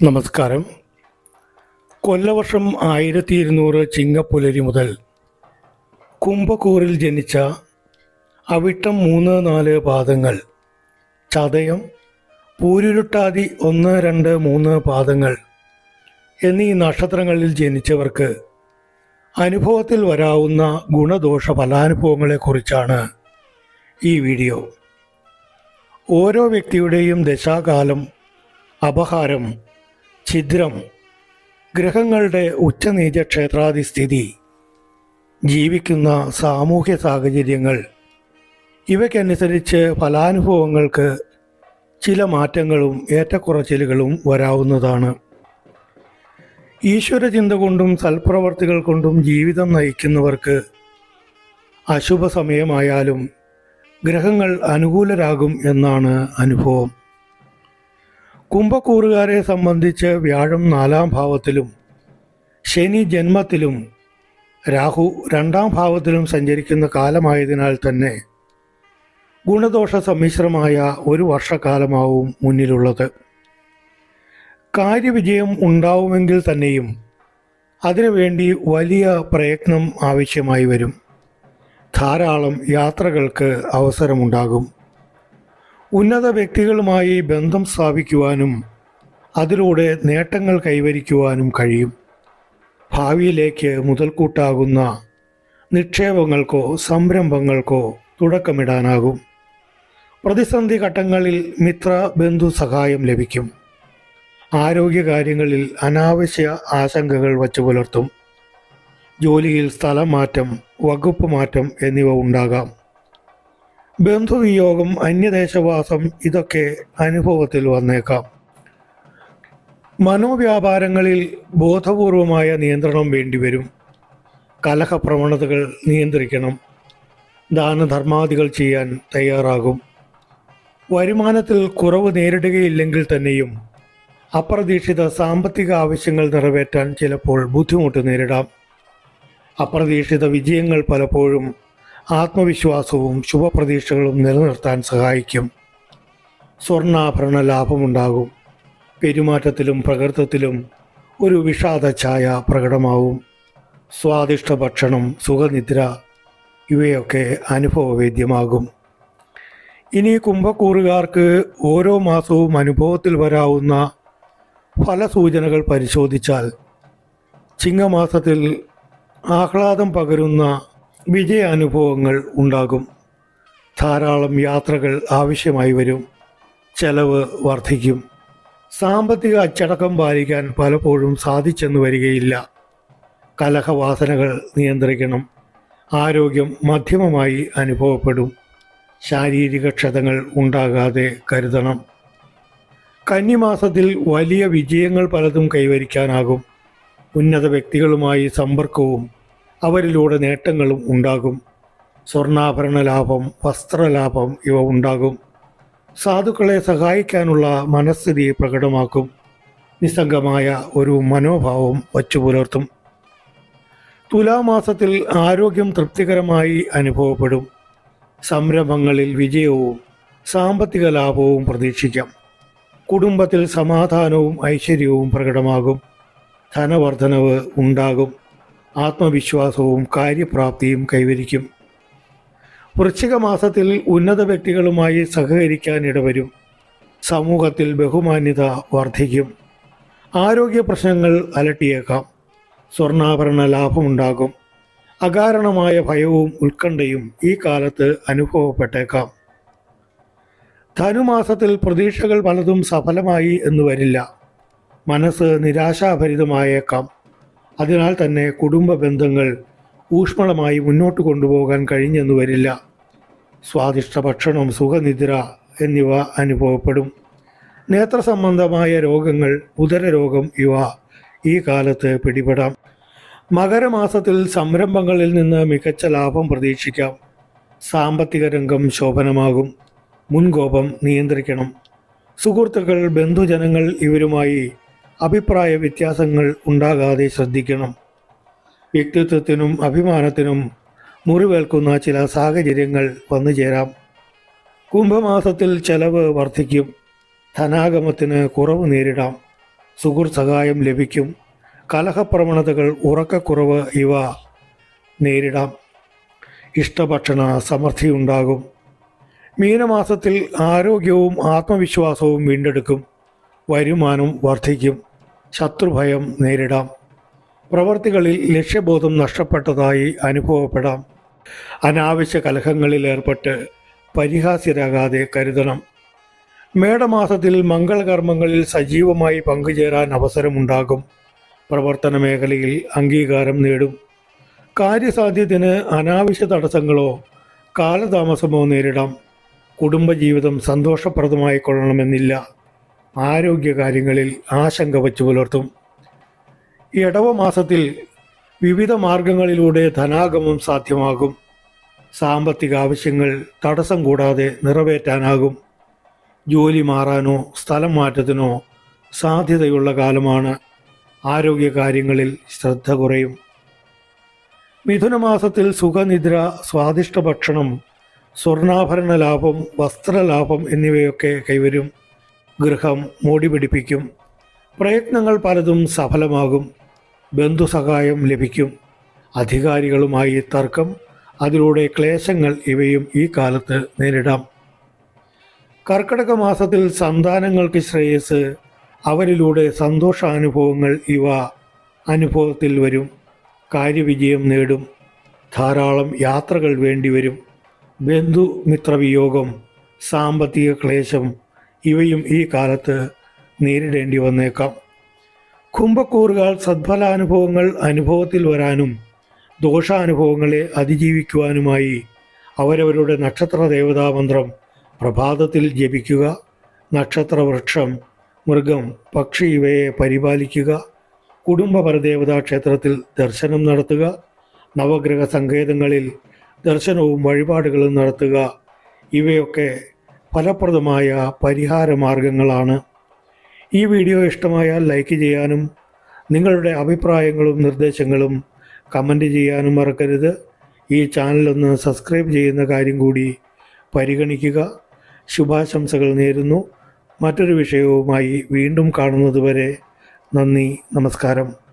നമസ്കാരം. കൊല്ലവർഷം ആയിരത്തി ഇരുന്നൂറ് ചിങ്ങപ്പുലരി മുതൽ കുംഭക്കൂറിൽ ജനിച്ച അവിട്ടം മൂന്ന് നാല് പാദങ്ങൾ ചതയം പൂരുരുട്ടാതി ഒന്ന് രണ്ട് മൂന്ന് പാദങ്ങൾ എന്നീ നക്ഷത്രങ്ങളിൽ ജനിച്ചവർക്ക് അനുഭവത്തിൽ വരാവുന്ന ഗുണദോഷ ഫലാനുഭവങ്ങളെക്കുറിച്ചാണ് ഈ വീഡിയോ. ഓരോ വ്യക്തിയുടെയും ദശാകാലം അപഹാരം ഛിദ്രം ഗ്രഹങ്ങളുടെ ഉച്ചനീച ക്ഷേത്രാധിസ്ഥിതി ജീവിക്കുന്ന സാമൂഹ്യ സാഹചര്യങ്ങൾ. ഇവയ്ക്കനുസരിച്ച് ഫലാനുഭവങ്ങൾക്ക് ചില മാറ്റങ്ങളും ഏറ്റക്കുറച്ചിലുകളും വരാവുന്നതാണ്. ഈശ്വരചിന്ത കൊണ്ടും സൽപ്രവർത്തികൾ കൊണ്ടും ജീവിതം നയിക്കുന്നവർക്ക് അശുഭ സമയമായാലും ഗ്രഹങ്ങൾ അനുകൂലരാകും എന്നാണ് അനുഭവം. കുംഭക്കൂറുകാരെ സംബന്ധിച്ച് വ്യാഴം നാലാം ഭാവത്തിലും ശനി ജന്മത്തിലും രാഹു രണ്ടാം ഭാവത്തിലും സഞ്ചരിക്കുന്ന കാലമായതിനാൽ തന്നെ ഗുണദോഷ സമ്മിശ്രമായ ഒരു വർഷക്കാലമാവും മുന്നിലുള്ളത്. കാര്യവിജയം ഉണ്ടാവുമെങ്കിൽ തന്നെയും അതിനുവേണ്ടി വലിയ പ്രയത്നം ആവശ്യമായി വരും. ധാരാളം യാത്രകൾക്ക് അവസരമുണ്ടാകും. ഉന്നത വ്യക്തികളുമായി ബന്ധം സ്ഥാപിക്കുവാനും അതിലൂടെ നേട്ടങ്ങൾ കൈവരിക്കുവാനും കഴിയും. ഭാവിയിലേക്ക് മുതൽക്കൂട്ടാകുന്ന നിക്ഷേപങ്ങൾക്കോ സംരംഭങ്ങൾക്കോ തുടക്കമിടാനാകും. പ്രതിസന്ധി ഘട്ടങ്ങളിൽ മിത്ര ബന്ധു സഹായം ലഭിക്കും. ആരോഗ്യകാര്യങ്ങളിൽ അനാവശ്യ ആശങ്കകൾ വച്ചു പുലർത്തും. ജോലിയിൽ സ്ഥലം മാറ്റം വകുപ്പ് മാറ്റം എന്നിവ ഉണ്ടാകാം. ബന്ധുവിയോഗം അന്യദേശവാസം ഇതൊക്കെ അനുഭവത്തിൽ വന്നേക്കാം. മനോവ്യാപാരങ്ങളിൽ ബോധപൂർവമായ നിയന്ത്രണം വേണ്ടിവരും. കലഹപ്രവണതകൾ നിയന്ത്രിക്കണം. ദാനധർമാദികൾ ചെയ്യാൻ തയ്യാറാകും. വരുമാനത്തിൽ കുറവ് നേരിടുകയില്ലെങ്കിൽ തന്നെയും അപ്രതീക്ഷിത സാമ്പത്തിക ആവശ്യങ്ങൾ നിറവേറ്റാൻ ചിലപ്പോൾ ബുദ്ധിമുട്ട് നേരിടാം. അപ്രതീക്ഷിത വിജയങ്ങൾ പലപ്പോഴും ആത്മവിശ്വാസവും ശുഭപ്രതീക്ഷകളും നിലനിർത്താൻ സഹായിക്കും. സ്വർണാഭരണ ലാഭമുണ്ടാകും പെരുമാറ്റത്തിലും പ്രകൃതത്തിലും ഒരു വിഷാദ ഛായ പ്രകടമാവും. സ്വാദിഷ്ട ഭക്ഷണം സുഖനിദ്ര ഇവയൊക്കെ അനുഭവവേദ്യമാകും. ഇനി കുംഭക്കൂറുകാർക്ക് ഓരോ മാസവും അനുഭവത്തിൽ വരാവുന്ന ഫലസൂചനകൾ പരിശോധിച്ചാൽ ചിങ്ങമാസത്തിൽ ആഹ്ലാദം പകരുന്ന വിജയാനുഭവങ്ങൾ ഉണ്ടാകും. ധാരാളം യാത്രകൾ ആവശ്യമായി വരും. ചെലവ് വർദ്ധിക്കും. സാമ്പത്തിക അച്ചടക്കം പാലിക്കാൻ പലപ്പോഴും സാധിച്ചെന്ന് വരികയില്ല. കലഹവാസനകൾ നിയന്ത്രിക്കണം. ആരോഗ്യം മധ്യമമായി അനുഭവപ്പെടും. ശാരീരിക ക്ഷതങ്ങൾ ഉണ്ടാകാതെ കരുതണം. കന്നിമാസത്തിൽ വലിയ വിജയങ്ങൾ പലതും കൈവരിക്കാനാകും. ഉന്നത വ്യക്തികളുമായി സമ്പർക്കവും അവരിലൂടെ നേട്ടങ്ങളും ഉണ്ടാകും. സ്വർണാഭരണ ലാഭം വസ്ത്രലാഭം ഇവ ഉണ്ടാകും. സാധുക്കളെ സഹായിക്കാനുള്ള മനസ്ഥിതി പ്രകടമാക്കും. നിസ്സംഗമായ ഒരു മനോഭാവം വച്ചു പുലർത്തും. തുലാമാസത്തിൽ ആരോഗ്യം തൃപ്തികരമായി അനുഭവപ്പെടും. സംരംഭങ്ങളിൽ വിജയവും സാമ്പത്തിക ലാഭവും പ്രതീക്ഷിക്കാം. കുടുംബത്തിൽ സമാധാനവും ഐശ്വര്യവും പ്രകടമാകും. ധനവർദ്ധനവ് ഉണ്ടാകും. ആത്മവിശ്വാസവും കാര്യപ്രാപ്തിയും കൈവരിക്കും. വൃശ്ചിക മാസത്തിൽ ഉന്നത വ്യക്തികളുമായി സഹകരിക്കാൻ ഇടവരും സമൂഹത്തിൽ ബഹുമാന്യത വർദ്ധിക്കും. ആരോഗ്യ പ്രശ്നങ്ങൾ അലട്ടിയേക്കാം. സ്വർണാഭരണ ലാഭമുണ്ടാകും. അകാരണമായ ഭയവും ഉത്കണ്ഠയും ഈ കാലത്ത് അനുഭവപ്പെട്ടേക്കാം. ധനുമാസത്തിൽ പ്രതീക്ഷകൾ പലതും സഫലമായി എന്ന് വരില്ല. മനസ്സ് നിരാശാഭരിതമായേക്കാം. അതിനാൽ തന്നെ കുടുംബ ബന്ധങ്ങൾ ഊഷ്മളമായി മുന്നോട്ട് കൊണ്ടുപോകാൻ കഴിഞ്ഞെന്ന് വരില്ല. സ്വാദിഷ്ട ഭക്ഷണം സുഖനിദ്ര എന്നിവ അനുഭവപ്പെടും. നേത്ര സംബന്ധമായ രോഗങ്ങൾ ഉദരരോഗം ഇവ ഈ കാലത്ത് പിടിപെടാം. മകരമാസത്തിൽ സംരംഭങ്ങളിൽ നിന്ന് മികച്ച ലാഭം പ്രതീക്ഷിക്കാം. സാമ്പത്തിക രംഗം ശോഭനമാകും. മുൻകോപം നിയന്ത്രിക്കണം. സുഹൃത്തുക്കൾ ബന്ധുജനങ്ങൾ ഇവരുമായി അഭിപ്രായ വ്യത്യാസങ്ങൾ ഉണ്ടാകാതെ ശ്രദ്ധിക്കണം. വ്യക്തിത്വത്തിനും അഭിമാനത്തിനും മുറിവേൽക്കുന്ന ചില സാഹചര്യങ്ങൾ വന്നു ചേരാം. കുംഭമാസത്തിൽ ചെലവ് വർദ്ധിക്കും. ധനാഗമത്തിന് കുറവ് നേരിടാം. സുഹൃത്ത് സഹായം ലഭിക്കും. കലഹപ്രവണതകൾ ഉറക്കക്കുറവ് ഇവ നേരിടാം. ഇഷ്ടഭക്ഷണ സമൃദ്ധിയുണ്ടാകും മീനമാസത്തിൽ ആരോഗ്യവും ആത്മവിശ്വാസവും വീണ്ടെടുക്കും. വരുമാനം വർദ്ധിക്കും. ശത്രുഭയം നേരിടാം. പ്രവർത്തികളിൽ ലക്ഷ്യബോധം നഷ്ടപ്പെട്ടതായി അനുഭവപ്പെടാം. അനാവശ്യ കലഹങ്ങളിൽ ഏർപ്പെട്ട് പരിഹാസ്യരാകാതെ കരുതണം. മേടമാസത്തിൽ മംഗളകർമ്മങ്ങളിൽ സജീവമായി പങ്കുചേരാൻ അവസരമുണ്ടാകും. പ്രവർത്തന മേഖലയിൽ അംഗീകാരം നേടും. കാര്യസാധ്യത്തിന് അനാവശ്യ തടസ്സങ്ങളോ കാലതാമസമോ നേരിടാം. കുടുംബജീവിതം സന്തോഷപ്രദമായി കൊള്ളണമെന്നില്ല. ആരോഗ്യകാര്യങ്ങളിൽ ആശങ്ക വച്ചു പുലർത്തും. ഇടവ മാസത്തിൽ വിവിധ മാർഗങ്ങളിലൂടെ ധനാഗമം സാധ്യമാകും. സാമ്പത്തിക ആവശ്യങ്ങൾ തടസ്സം കൂടാതെ നിറവേറ്റാനാകും. ജോലി മാറാനോ സ്ഥലം മാറ്റത്തിനോ സാധ്യതയുള്ള കാലമാണ്. ആരോഗ്യകാര്യങ്ങളിൽ ശ്രദ്ധ കുറയും. മിഥുനമാസത്തിൽ സുഖനിദ്ര സ്വാദിഷ്ട ഭക്ഷണം സ്വർണാഭരണ ലാഭം വസ്ത്രലാഭം എന്നിവയൊക്കെ കൈവരും. ഗൃഹം മോടി പിടിപ്പിക്കും. പ്രയത്നങ്ങൾ പലതും സഫലമാകും. ബന്ധുസഹായം ലഭിക്കും. അധികാരികളുമായി തർക്കം അതിലൂടെ ക്ലേശങ്ങൾ ഇവയും ഈ കാലത്ത് നേരിടാം. കർക്കടക മാസത്തിൽ സന്താനങ്ങൾക്ക് ശ്രേയസ് അവരിലൂടെ സന്തോഷാനുഭവങ്ങൾ ഇവ അനുഭവത്തിൽ വരും. കാര്യവിജയം നേടും. ധാരാളം യാത്രകൾ വേണ്ടിവരും. ബന്ധുമിത്രവിയോഗം സാമ്പത്തിക ക്ലേശം ഇവയും ഈ കാലത്ത് നേരിടേണ്ടി വന്നേക്കാം. കുംഭക്കൂറുകൾ സദ്ഫലാനുഭവങ്ങൾ അനുഭവത്തിൽ വരാനും ദോഷാനുഭവങ്ങളെ അതിജീവിക്കുവാനുമായി അവരവരുടെ നക്ഷത്ര ദേവതാമന്ത്രം പ്രഭാതത്തിൽ ജപിക്കുക നക്ഷത്രവൃക്ഷം മൃഗം പക്ഷി ഇവയെ പരിപാലിക്കുക കുടുംബ പരദേവതാ ക്ഷേത്രത്തിൽ ദർശനം നടത്തുക നവഗ്രഹ സങ്കേതങ്ങളിൽ ദർശനവും വഴിപാടുകളും നടത്തുക ഇവയൊക്കെ ഫലപ്രദമായ പരിഹാര മാർഗങ്ങളാണ് ഈ വീഡിയോ ഇഷ്ടമായാൽ ലൈക്ക് ചെയ്യാനും നിങ്ങളുടെ അഭിപ്രായങ്ങളും നിർദ്ദേശങ്ങളും കമന്റ് ചെയ്യാനും മറക്കരുത്. ഈ ചാനലൊന്ന് സബ്സ്ക്രൈബ് ചെയ്യുന്ന കാര്യം കൂടി പരിഗണിക്കുക. ശുഭാശംസകൾ നേരുന്നു. മറ്റൊരു വിഷയവുമായി വീണ്ടും കാണുന്നതുവരെ നന്ദി നമസ്കാരം.